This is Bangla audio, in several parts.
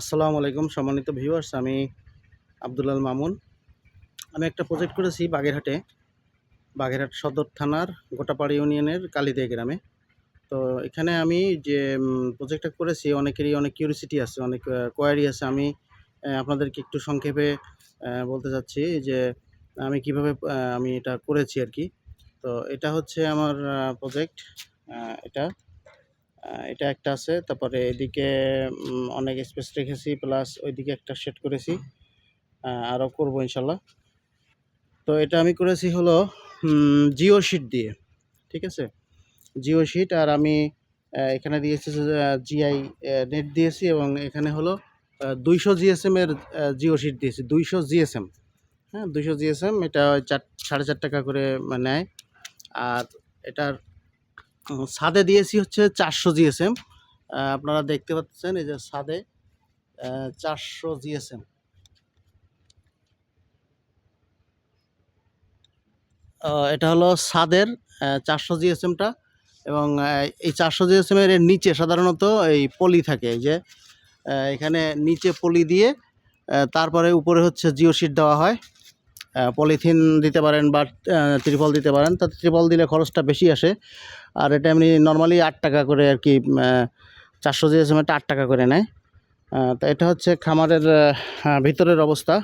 আসসালামু আলাইকুম সম্মানিত ভিউয়ার্স আমি আব্দুলাল মামুন। আমি একটা প্রজেক্ট করেছি বাগেরহাটে, বাগেরহাট সদর থানার গোটাপাড়ি ইউনিয়নের কালিদে গ্রামে। তো এখানে আমি যে প্রজেক্টটা করেছি, অনেকেরই অনেক কিউরিসিটি আছে, অনেক কোয়ারি আছে। আমি আপনাদেরকে একটু সংক্ষেপে বলতে চাচ্ছি যে, আমি কীভাবে আমি এটা করেছি আর কি। তো এটা হচ্ছে আমার প্রজেক্ট এটা। এটা একটা আছে। তারপরে এদিকে অনেক স্পেস রেখেছি প্লাস ওইদিকে একটা সেট করেছি। আরও করব ইনশাল্লাহ। তো এটা আমি করেছি হলো জিও শিট দিয়ে, ঠিক আছে? জিও শিট আর আমি এখানে দিয়েছি জিআই নেট দিয়েছি এবং এখানে হলো দুইশো জিএসএম এর জিও শিট দিয়েছি। দুইশো জিএসএম হ্যাঁ? দুইশো জিএসএম এটা চার, সাড়ে চার টাকা করে নেয়। আর এটার ছাদে দিয়েছি হচ্ছে চারশো জিএসএম আপনারা দেখতে পাচ্ছেন এই যে ছাদে চারশো জিএসএম এটা হলো ছাদের চারশো জিএসএমটা এবং এই চারশো জিএসএম এর নিচে সাধারণত এই পলি থাকে, এই যে এখানে নিচে পলি দিয়ে তারপরে উপরে হচ্ছে জিও শিট দেওয়া হয়। পলিথিন দিতে পারেন বা ত্রিপল দিতে পারেন তাতে ত্রিপল দিলে খরচটা বেশি আসে। আর এটা এমনি নর্মালি আট টাকা করে আর কি চারশো জিএসএম এটা আট টাকা করে নেয়। তো এটা হচ্ছে খামারের ভিতরের অবস্থা।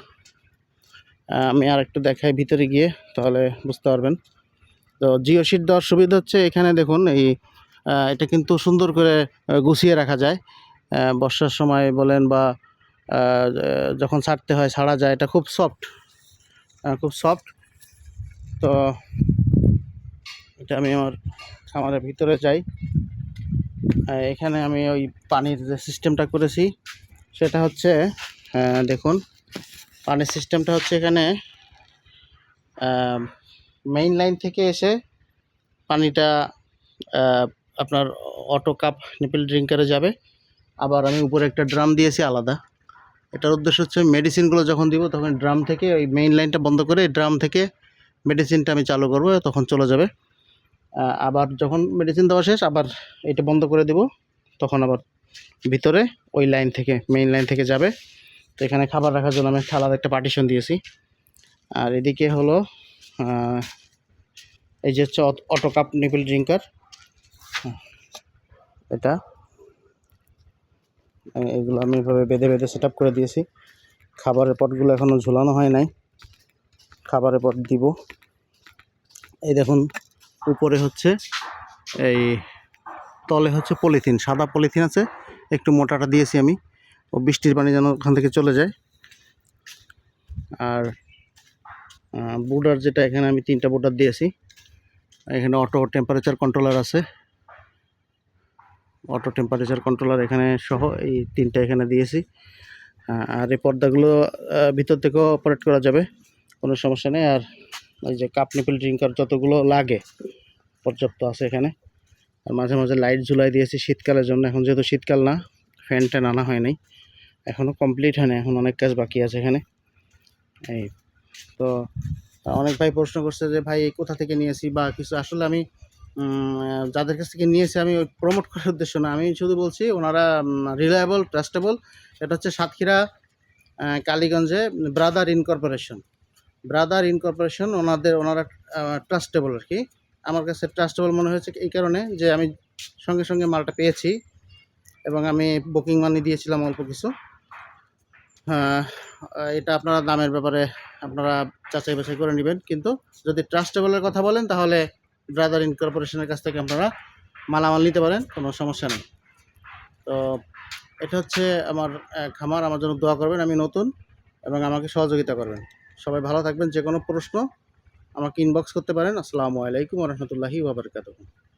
আমি আর একটু দেখাই ভিতরে গিয়ে, তাহলে বুঝতে পারবেন। তো জিও শিট দেওয়ার সুবিধা হচ্ছে এখানে দেখুন, এই এটা কিন্তু সুন্দর করে গুছিয়ে রাখা যায়। বর্ষার সময় বলেন বা যখন ছাড়তে হয়, ছাড়া যায়, এটা খুব সফট খুব সফট তো এটা আমি আমার খামারের ভিতরে যাই। এখানে আমি ওই পানির যে সিস্টেমটা করেছি, সেটা হচ্ছে দেখুন, পানির সিস্টেমটা হচ্ছে এখানে মেইন লাইন থেকে এসে পানিটা আপনার অটো কাপ নিপেল ড্রিঙ্কারে যাবে। আবার আমি উপরে একটা ড্রাম দিয়েছি আলাদা। এটার উদ্দেশ্য হচ্ছে মেডিসিনগুলো যখন দিব, তখন ড্রাম থেকে ওই মেইন লাইনটা বন্ধ করে ড্রাম থেকে মেডিসিনটা আমি চালু করব, তখন চলে যাবে। আবার যখন মেডিসিন দেওয়া শেষ, আবার এটা বন্ধ করে দেব, তখন আবার ভিতরে ওই লাইন থেকে মেইন লাইন থেকে যাবে। তো এখানে খাবার রাখার জন্য আমি আলাদা একটা পার্টিশন দিয়েছি। আর এদিকে হলো এই যে হচ্ছে অটো কাপ নিপেল ড্রিঙ্কার এটা। এগুলো আমি এভাবে বেঁধে বেঁধে সেট করে দিয়েছি। খাবারের পটগুলো এখনও ঝুলানো হয় নাই। খাবারের পট দিব। এই দেখুন, উপরে হচ্ছে এই তলে হচ্ছে পলিথিন, সাদা পলিথিন আছে। একটু মোটাটা দিয়েছি আমি। ও বৃষ্টির পানি যেন ওখান থেকে চলে যায়। আর বুডার যেটা এখানে আমি তিনটা বুডার দিয়েছি। এখানে অটো টেম্পারেচার কন্ট্রোলার আছে। অটো টেম্পারেচার কন্ট্রোলার এখানে সহ এই তিনটা এখানে দিয়েছি। আর এই পর্দাগুলো ভিতর থেকেও অপারেট করা যাবে, কোনো সমস্যা নেই। আর ওই যে কাপ নিপেল ড্রিঙ্কার যতগুলো লাগে, পর্যাপ্ত আছে এখানে। আর মাঝে মাঝে লাইট ঝুলাই দিয়েছি শীতকালের জন্য। এখন যেহেতু শীতকাল না ফ্যান ট্যান আনা হয় নাই। এখনও কমপ্লিট হয় না এখন অনেক কাজ বাকি আছে এখানে। এই তো, অনেক ভাই প্রশ্ন করছে যে, ভাই কোথা থেকে নিয়েছি? বা কিছু, আসলে আমি যাদের কাছ থেকে নিয়েছি আমি প্রমোট করার উদ্দেশ্য না। আমি শুধু বলছি, ওনারা রিলায়েবল ট্রাস্টেবল এটা হচ্ছে সাতক্ষীরা কালীগঞ্জে ব্রাদার ইনকর্পোরেশন ব্রাদার ইনকর্পোরেশন ওনাদের, ওনারা ট্রাস্টেবল আর কি। আমার কাছে ট্রাস্টেবল মনে হয়েছে এই কারণে যে আমি সঙ্গে সঙ্গে মালটা পেয়েছি এবং আমি বুকিং মানি দিয়েছিলাম অল্প কিছু। হ্যাঁ এটা আপনারা দামের ব্যাপারে আপনারা যাচাই বাছাই করে নেবেন। কিন্তু যদি ট্রাস্টেবলের কথা বলেন তাহলে ব্রাদার ইনকর্পোরেশনের কাছ থেকে আপনারা মালামাল নিতে পারেন, কোনো সমস্যা নেই। তো এটা হচ্ছে আমার খামার আমার জন্য দোয়া করবেন, আমি নতুন এবং আমাকে সহযোগিতা করবেন। সবাই ভালো থাকবেন যে কোনো প্রশ্ন আমাকে ইনবক্স করতে পারেন। আসসালামু আলাইকুম রহমতুল্লাহি ওবরকাতুহ